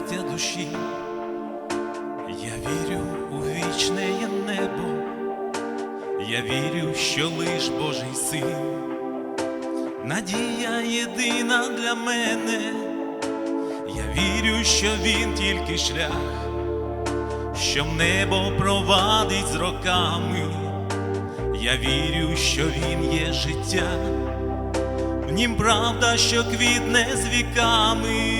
милосердя душі, я вірю у вічне небо, я вірю, що лиш Божий син, надія єдина для мене, я вірю, що він тільки шлях, що небо провадить з роками, я вірю, що він є життя. В нім правда, що квітне з віками.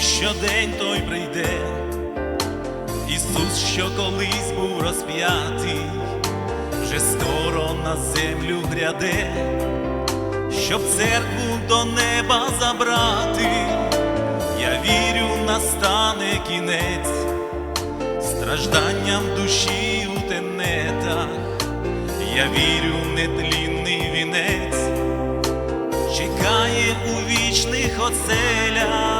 Вірю, що день той прийде, Ісус, що колись був розп'ятий, вже скоро на землю гряде, щоб церкву до неба забрати. Я вірю, настане кінець, стражданням душі у тенетах. Я вірю, нетлінний вінець чекає у вічних оселях.